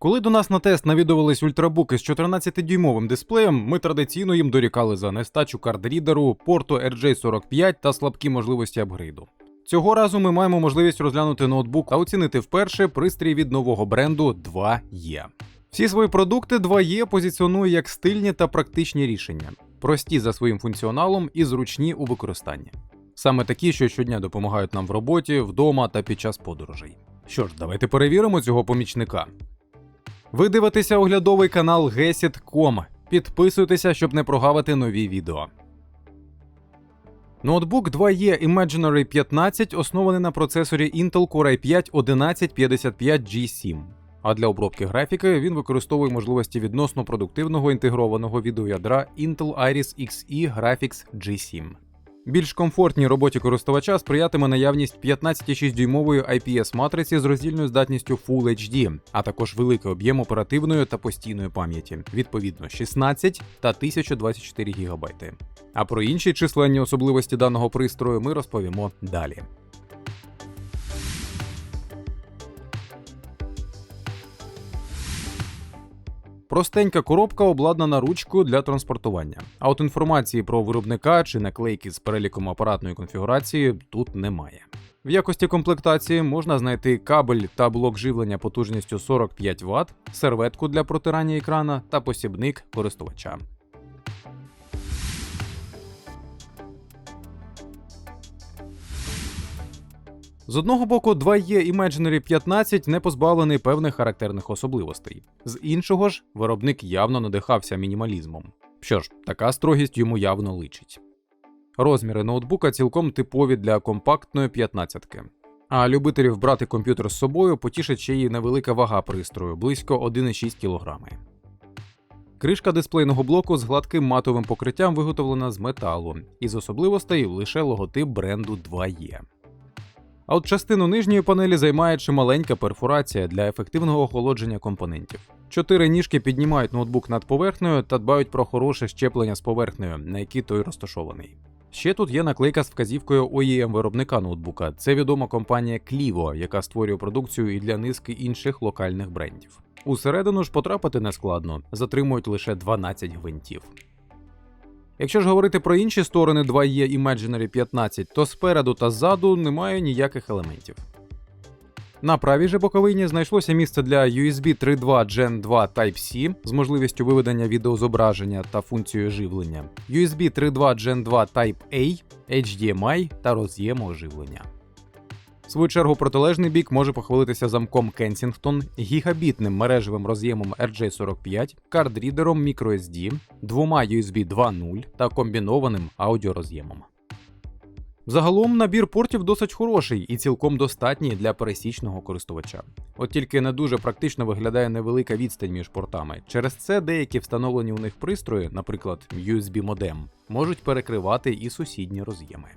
Коли до нас на тест навідувались ультрабуки з 14-дюймовим дисплеєм, ми традиційно їм дорікали за нестачу кардрідеру, порту RJ45 та слабкі можливості апгрейду. Цього разу ми маємо можливість розглянути ноутбук та оцінити вперше пристрій від нового бренду 2E. Всі свої продукти 2E позиціонує як стильні та практичні рішення, прості за своїм функціоналом і зручні у використанні. Саме такі, що щодня допомагають нам в роботі, вдома та під час подорожей. Що ж, давайте перевіримо цього помічника. Ви дивитеся оглядовий канал Gesit.com. Підписуйтеся, щоб не прогавити нові відео. Ноутбук 2E Imaginary 15 оснований на процесорі Intel Core i5 1155G7. А для обробки графіки він використовує можливості відносно продуктивного інтегрованого відеоядра Intel Iris Xe Graphics G7. Більш комфортній роботі користувача сприятиме наявність 15,6-дюймової IPS-матриці з роздільною здатністю Full HD, а також великий об'єм оперативної та постійної пам'яті, відповідно 16 та 1024 ГБ. А про інші численні особливості даного пристрою ми розповімо далі. Простенька коробка обладнана ручкою для транспортування. А от інформації про виробника чи наклейки з переліком апаратної конфігурації тут немає. В якості комплектації можна знайти кабель та блок живлення потужністю 45 Вт, серветку для протирання екрана та посібник користувача. З одного боку, 2E Imaginary 15 не позбавлений певних характерних особливостей. З іншого ж, виробник явно надихався мінімалізмом. Що ж, така строгість йому явно личить. Розміри ноутбука цілком типові для компактної 15-ки. А любителів брати комп'ютер з собою потішить ще й невелика вага пристрою близько 1,6 кг. Кришка дисплейного блоку з гладким матовим покриттям виготовлена з металу, із особливостей лише логотип бренду 2E. А от частину нижньої панелі займає чималенька перфорація для ефективного охолодження компонентів. Чотири ніжки піднімають ноутбук над поверхнею та дбають про хороше щеплення з поверхнею, на якій той розташований. Ще тут є наклейка з вказівкою OEM виробника ноутбука. Це відома компанія Clivo, яка створює продукцію і для низки інших локальних брендів. Усередину ж потрапити нескладно, затримують лише 12 гвинтів. Якщо ж говорити про інші сторони 2E Imaginary 15, то спереду та ззаду немає ніяких елементів. На правій же боковині знайшлося місце для USB 3.2 Gen 2 Type-C з можливістю виведення відеозображення та функцією живлення, USB 3.2 Gen 2 Type-A, HDMI та роз'єму живлення. В свою чергу протилежний бік може похвалитися замком Kensington, гігабітним мережевим роз'ємом RJ45, кардрідером microSD, двома USB 2.0 та комбінованим аудіороз'ємом. Загалом набір портів досить хороший і цілком достатній для пересічного користувача. От тільки не дуже практично виглядає невелика відстань між портами. Через це деякі встановлені у них пристрої, наприклад, USB модем, можуть перекривати і сусідні роз'єми.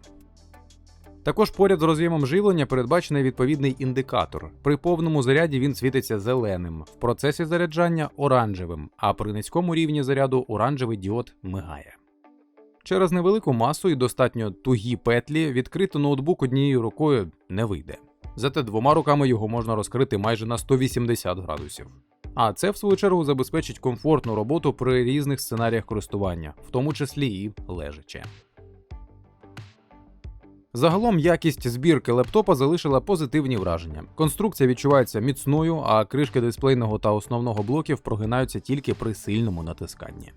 Також поряд з роз'ємом живлення передбачений відповідний індикатор. При повному заряді він світиться зеленим, в процесі заряджання оранжевим, а при низькому рівні заряду оранжевий діод мигає. Через невелику масу і достатньо тугі петлі відкрити ноутбук однією рукою не вийде. Зате двома руками його можна розкрити майже на 180 градусів. А це, в свою чергу, забезпечить комфортну роботу при різних сценаріях користування, в тому числі і лежаче. Загалом якість збірки лептопа залишила позитивні враження. Конструкція відчувається міцною, а кришки дисплейного та основного блоків прогинаються тільки при сильному натисканні.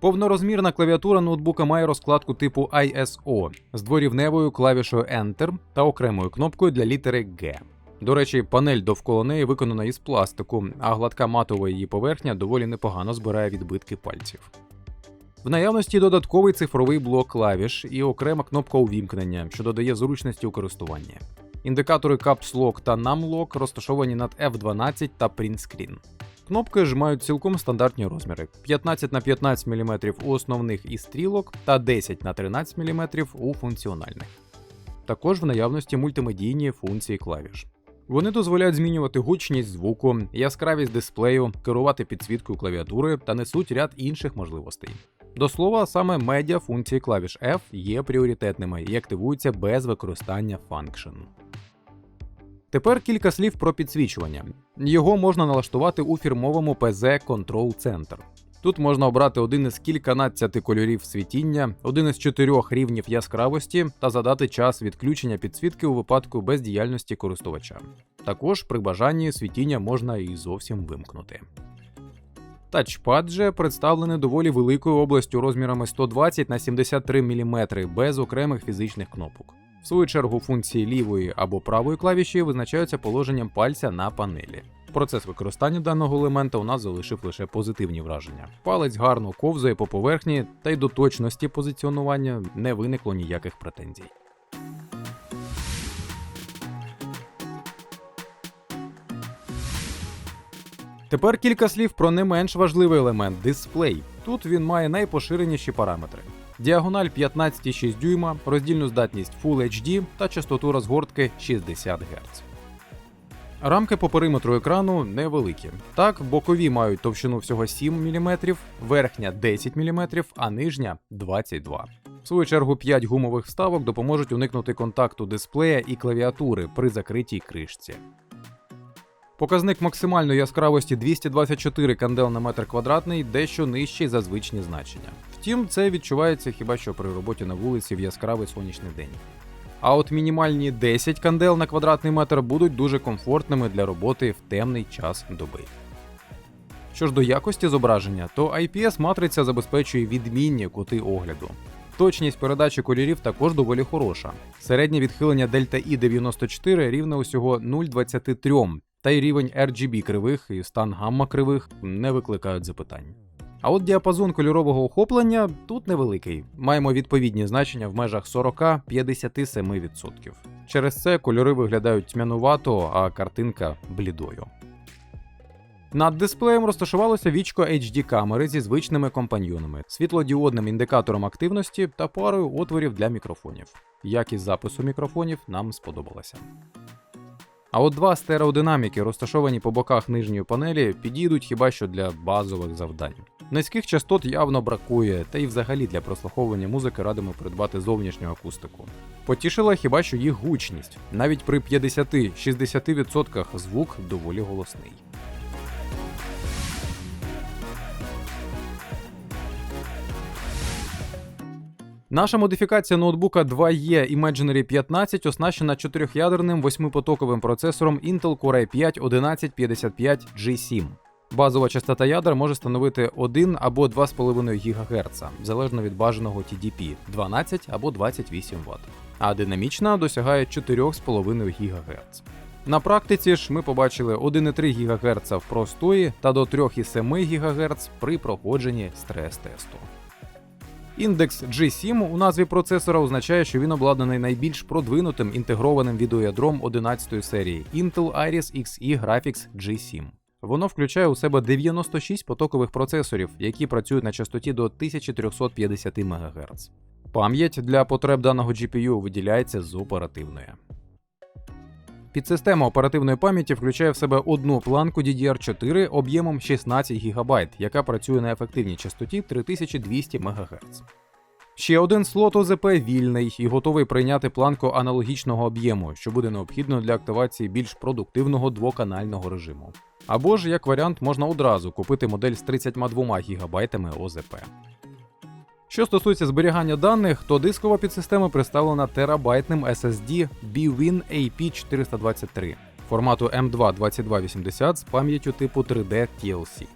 Повнорозмірна клавіатура ноутбука має розкладку типу ISO з дворівневою клавішою Enter та окремою кнопкою для літери G. До речі, панель довкола неї виконана із пластику, а гладка матова її поверхня доволі непогано збирає відбитки пальців. В наявності додатковий цифровий блок клавіш і окрема кнопка увімкнення, що додає зручності у користуванні. Індикатори Caps Lock та Lock розташовані над F12 та Print Screen. Кнопки ж мають цілком стандартні розміри: 15 на 15 мм у основних і стрілок та 10 на 13 мм у функціональних. Також в наявності мультимедійні функції клавіш. Вони дозволяють змінювати гучність звуку, яскравість дисплею, керувати підсвіткою клавіатури та несуть ряд інших можливостей. До слова, саме медіа функції клавіш F є пріоритетними і активуються без використання Function. Тепер кілька слів про підсвічування. Його можна налаштувати у фірмовому PZ Control Center. Тут можна обрати один із кільканадцяти кольорів світіння, один із чотирьох рівнів яскравості та задати час відключення підсвітки у випадку бездіяльності користувача. Також при бажанні світіння можна і зовсім вимкнути. Тачпад же представлений доволі великою областю розмірами 120 на 73 мм без окремих фізичних кнопок. В свою чергу функції лівої або правої клавіші визначаються положенням пальця на панелі. Процес використання даного елемента у нас залишив лише позитивні враження. Палець гарно ковзає по поверхні, та й до точності позиціонування не виникло ніяких претензій. Тепер кілька слів про не менш важливий елемент дисплей. Тут він має найпоширеніші параметри: діагональ 15,6 дюйма, роздільну здатність Full HD та частоту розгортки 60 Гц. Рамки по периметру екрану невеликі. Так, бокові мають товщину всього 7 мм, верхня 10 мм, а нижня 22 В свою чергу 5 гумових вставок допоможуть уникнути контакту дисплея і клавіатури при закритій кришці. Показник максимальної яскравості 224 кандел на метр квадратний дещо нижчий за звичні значення. Втім, це відчувається хіба що при роботі на вулиці в яскравий сонячний день. А от мінімальні 10 кандел на квадратний метр будуть дуже комфортними для роботи в темний час доби. Що ж до якості зображення, то IPS-матриця забезпечує відмінні кути огляду. Точність передачі кольорів також доволі хороша. Середнє відхилення Delta I 94 рівне усього 0,23, та й рівень RGB кривих і стан гамма кривих не викликають запитань. А от діапазон кольорового охоплення тут невеликий. Маємо відповідні значення в межах 40-57%. Через це кольори виглядають тьмянувато, а картинка блідою. Над дисплеєм розташувалося вічко HD камери зі звичними компаньйонами, світлодіодним індикатором активності та парою отворів для мікрофонів. Якість запису мікрофонів нам сподобалася. А от два стереодинаміки, розташовані по боках нижньої панелі, підійдуть хіба що для базових завдань. Низьких частот явно бракує, та й взагалі для прослуховування музики радимо придбати зовнішню акустику. Потішила хіба що їх гучність. Навіть при 50-60% звук доволі голосний. Наша модифікація ноутбука 2E Imaginary 15 оснащена чотирьохядерним восьмипотоковим процесором Intel Core i5 1155 G7. Базова частота ядер може становити 1 або 2,5 ГГц, залежно від бажаного TDP 12 або 28 Вт, а динамічна досягає 4,5 ГГц. На практиці ж ми побачили 1,3 ГГц в простої та до 3,7 ГГц при проходженні стрес-тесту. Індекс G7 у назві процесора означає, що він обладнаний найбільш продвинутим інтегрованим відеоядром 11 серії Intel Iris Xe Graphics G7. Воно включає у себе 96 потокових процесорів, які працюють на частоті до 1350 МГц. Пам'ять для потреб даного GPU виділяється з оперативної. Підсистема оперативної пам'яті включає в себе одну планку DDR4 об'ємом 16 ГБ, яка працює на ефективній частоті 3200 МГц. Ще один слот ОЗП вільний і готовий прийняти планку аналогічного об'єму, що буде необхідно для активації більш продуктивного двоканального режиму. Або ж, як варіант, можна одразу купити модель з 32 ГБ ОЗП. Що стосується зберігання даних, то дискова підсистема представлена терабайтним SSD BWin AP423 формату M22280 з пам'яттю типу 3D TLC.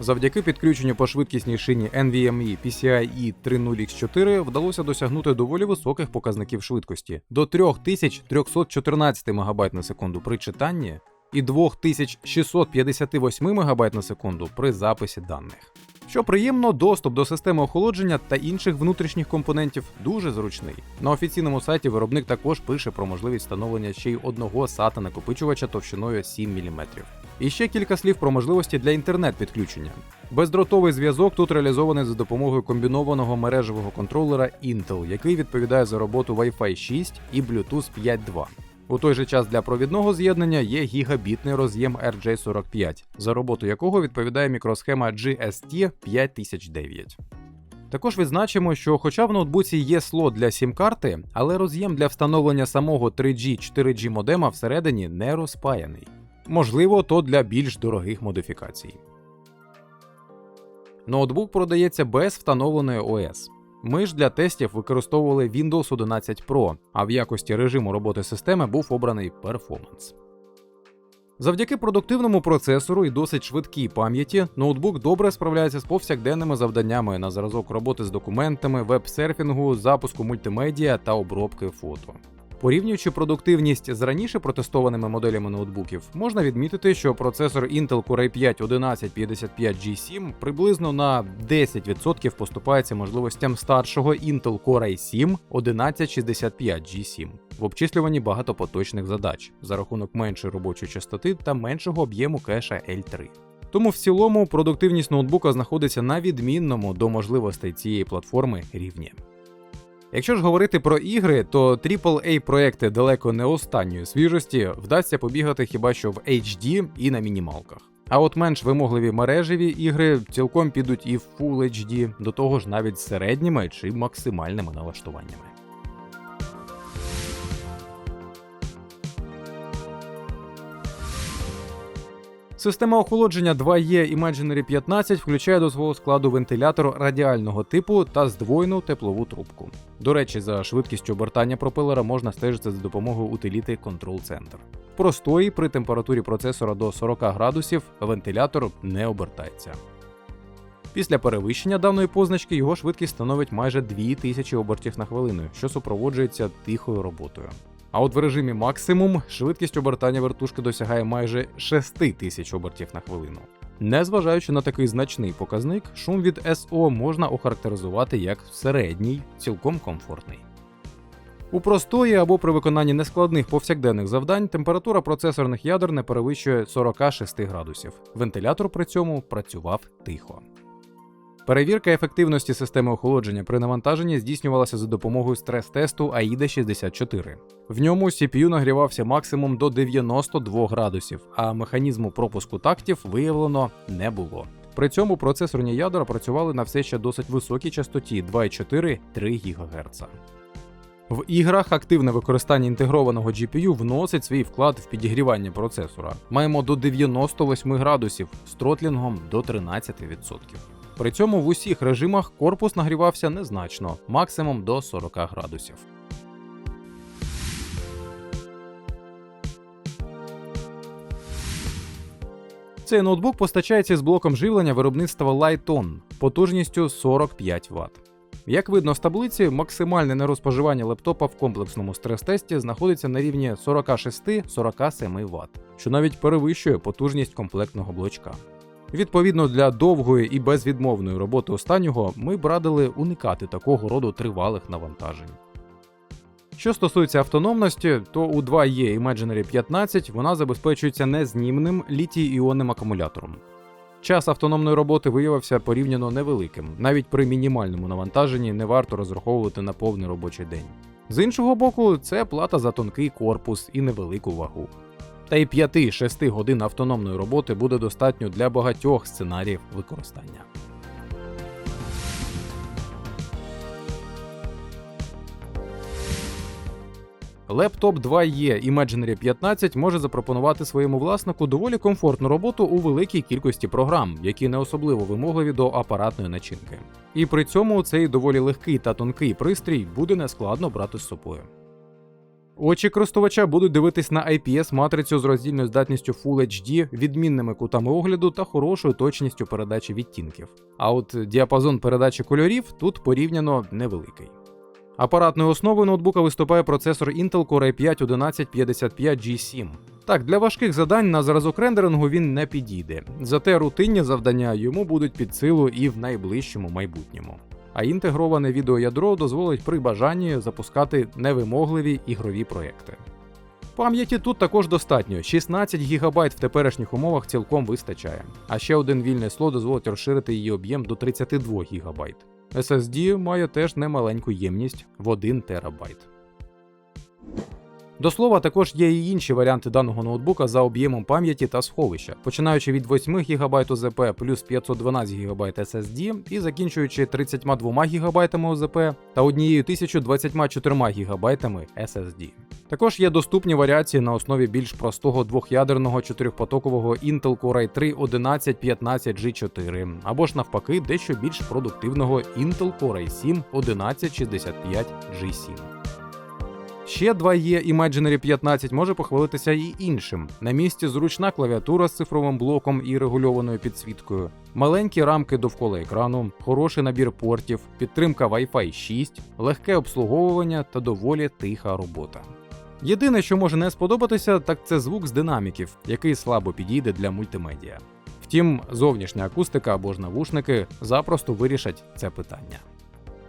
Завдяки підключенню по швидкісній шині NVMe PCIe 30X4 вдалося досягнути доволі високих показників швидкості до 3314 МБ на секунду при читанні і 2658 МБ на секунду при записі даних. Що приємно, доступ до системи охолодження та інших внутрішніх компонентів дуже зручний. На офіційному сайті виробник також пише про можливість встановлення ще й одного SATA накопичувача товщиною 7 мм. І ще кілька слів про можливості для інтернет-підключення. Бездротовий зв'язок тут реалізований за допомогою комбінованого мережевого контролера Intel, який відповідає за роботу Wi-Fi 6 і Bluetooth 5.2. У той же час для провідного з'єднання є гігабітний роз'єм RJ45, за роботу якого відповідає мікросхема GST 5009. Також відзначимо, що хоча в ноутбуці є слот для сім-карти, але роз'єм для встановлення самого 3G 4G модема всередині не розпаяний. Можливо, то для більш дорогих модифікацій. Ноутбук продається без встановленої ОС. Ми ж для тестів використовували Windows 11 Pro, а в якості режиму роботи системи був обраний Performance. Завдяки продуктивному процесору і досить швидкій пам'яті, ноутбук добре справляється з повсякденними завданнями на зразок роботи з документами, веб-серфінгу, запуску мультимедіа та обробки фото. Порівнюючи продуктивність з раніше протестованими моделями ноутбуків, можна відмітити, що процесор Intel Core i5 1155G7 приблизно на 10% поступається можливостям старшого Intel Core i7 1165G7 в обчислюванні багатопоточних задач за рахунок меншої робочої частоти та меншого об'єму кеша L3. Тому в цілому продуктивність ноутбука знаходиться на відмінному до можливостей цієї платформи рівні. Якщо ж говорити про ігри, то aaa проекти далеко не останньої свіжості вдасться побігати хіба що в HD і на мінімалках. А от менш вимогливі мережеві ігри цілком підуть і в Full HD, до того ж навіть середніми чи максимальними налаштуваннями. Система охолодження 2E Imaginary 15 включає до свого складу вентилятор радіального типу та здвоєну теплову трубку. До речі, за швидкістю обертання пропелера можна стежити за допомогою утиліти Control Center. Простої при температурі процесора до 40 градусів вентилятор не обертається. Після перевищення даної позначки його швидкість становить майже 2000 обертів на хвилину, що супроводжується тихою роботою. А от в режимі максимум швидкість обертання вертушки досягає майже 6000 обертів на хвилину. Незважаючи на такий значний показник, шум від SO можна охарактеризувати як середній, цілком комфортний. У простої або при виконанні нескладних повсякденних завдань температура процесорних ядер не перевищує 46 градусів. Вентилятор при цьому працював тихо. Перевірка ефективності системи охолодження при навантаженні здійснювалася за допомогою стрес-тесту AIDA 64. В ньому CPU нагрівався максимум до 92 градусів, а механізму пропуску тактів виявлено не було. При цьому процесорні ядра працювали на все ще досить високій частоті 2,4-3 ГГц. В іграх активне використання інтегрованого GPU вносить свій вклад в підігрівання процесора. Маємо до 98 градусів з тротлінгом до 13%. При цьому в усіх режимах корпус нагрівався незначно, максимум до 40 градусів. Цей ноутбук постачається з блоком живлення виробництва Lighton потужністю 45 Вт. Як видно з таблиці, максимальне нерозпоживання лептопа в комплексному стрес-тесті знаходиться на рівні 46-47 Вт, що навіть перевищує потужність комплектного блочка. Відповідно для довгої і безвідмовної роботи останнього ми б радили уникати такого роду тривалих навантажень. Що стосується автономності, то у 2E Imaginary 15 вона забезпечується незнімним літій-іонним акумулятором. Час автономної роботи виявився порівняно невеликим, навіть при мінімальному навантаженні не варто розраховувати на повний робочий день. З іншого боку, це плата за тонкий корпус і невелику вагу. Та й 5-6 годин автономної роботи буде достатньо для багатьох сценаріїв використання. Лептоп 2E Imaginary 15 може запропонувати своєму власнику доволі комфортну роботу у великій кількості програм, які не особливо вимогливі до апаратної начинки. І при цьому цей доволі легкий та тонкий пристрій буде нескладно брати з собою. Очі користувача будуть дивитись на IPS-матрицю з роздільною здатністю Full HD, відмінними кутами огляду та хорошою точністю передачі відтінків. А от діапазон передачі кольорів тут порівняно невеликий. Апаратною основою ноутбука виступає процесор Intel Core i5 1155G7. Так, для важких завдань на зразок рендерингу він не підійде, зате рутинні завдання йому будуть під силу і в найближчому майбутньому. А інтегроване відеоядро дозволить при бажанні запускати невимогливі ігрові проекти. Пам'яті тут також достатньо, 16 ГБ в теперішніх умовах цілком вистачає, а ще один вільний слот дозволить розширити її об'єм до 32 ГБ. SSD має теж немаленьку ємність в 1 ТБ. До слова, також є і інші варіанти даного ноутбука за об'ємом пам'яті та сховища, починаючи від 8 ГБ ОЗП плюс 512 ГБ SSD і закінчуючи 32 ГБ ОЗП та 1024 ГБ SSD. Також є доступні варіації на основі більш простого двох'ядерного чотирьохпотокового Intel Core i 3 1115G4, або ж навпаки, дещо більш продуктивного Intel Core i 7 1165G7. Ще 2E Imaginary 15 може похвалитися і іншим. На місці зручна клавіатура з цифровим блоком і регульованою підсвіткою, маленькі рамки довкола екрану, хороший набір портів, підтримка Wi-Fi 6, легке обслуговування та доволі тиха робота. Єдине, що може не сподобатися, так це звук з динаміків, який слабо підійде для мультимедіа. Втім, зовнішня акустика або ж навушники запросто вирішать це питання.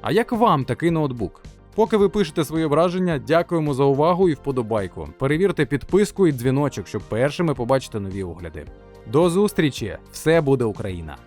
А як вам такий ноутбук? Поки ви пишете свої враження, дякуємо за увагу і вподобайку. Перевірте підписку і дзвіночок, щоб першими побачити нові огляди. До зустрічі! Все буде Україна!